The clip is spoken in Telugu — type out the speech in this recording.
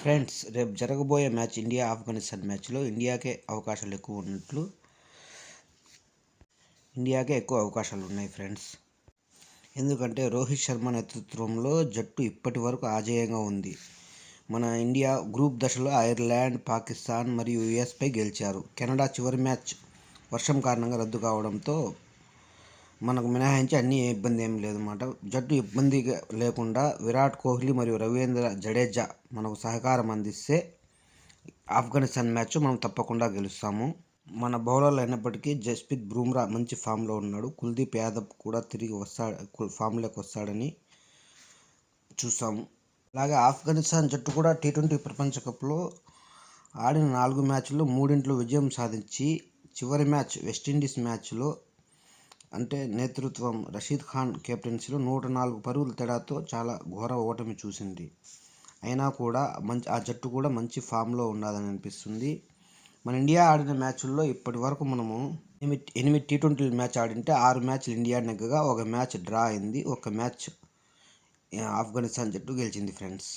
ఫ్రెండ్స్ రేపు జరగబోయే మ్యాచ్ ఇండియా ఆఫ్ఘనిస్తాన్ మ్యాచ్లో ఇండియాకే అవకాశాలు ఎక్కువ ఉన్నట్లు ఇండియాకే ఎక్కువ అవకాశాలు ఉన్నాయి ఫ్రెండ్స్. ఎందుకంటే రోహిత్ శర్మ నేతృత్వంలో జట్టు ఇప్పటి వరకు ఆజేయంగా ఉంది. మన ఇండియా గ్రూప్ దశలో ఐర్లాండ్ పాకిస్తాన్ మరియు యుఎస్పై గెలిచారు. కెనడా చివరి మ్యాచ్ వర్షం కారణంగా రద్దు కావడంతో మనకు మినహాయించి అన్ని ఇబ్బంది ఏం లేదన్నమాట జట్టు ఇబ్బంది లేకుండా విరాట్ కోహ్లీ మరియు రవీంద్ర జడేజా మనకు సహకారం అందిస్తే ఆఫ్ఘనిస్తాన్ మ్యాచ్ మనం తప్పకుండా గెలుస్తాము. మన బౌలర్లు అయినప్పటికీ జస్ప్రీత్ బ్రూమ్రా మంచి ఫామ్లో ఉన్నాడు. కుల్దీప్ యాదవ్ కూడా తిరిగి వస్తాడు ఫామ్లోకి వస్తాడని చూసాము అలాగే ఆఫ్ఘనిస్తాన్ జట్టు కూడా టీ ట్వంటీ ప్రపంచ కప్లో ఆడిన నాలుగు మ్యాచ్ల్లో మూడింట్లో విజయం సాధించి చివరి మ్యాచ్ వెస్టిండీస్ మ్యాచ్లో అంటే నేతృత్వం రషీద్ ఖాన్ కెప్టెన్సీలో నూట నాలుగు పరుగుల తేడాతో చాలా ఘోర ఓటమి చూసింది. అయినా కూడా మంచి ఆ జట్టు కూడా మంచి ఫామ్లో ఉన్నదని అనిపిస్తుంది. మన ఇండియా ఆడిన మ్యాచ్ల్లో ఇప్పటి వరకు మనము ఎనిమిది ఎనిమిది టీ ట్వంటీ మ్యాచ్ ఆడింటే ఆరు మ్యాచ్లు ఇండియా నెగ్గగా ఒక మ్యాచ్ డ్రా అయింది. ఒక మ్యాచ్ ఆఫ్ఘనిస్తాన్ జట్టు గెలిచింది ఫ్రెండ్స్.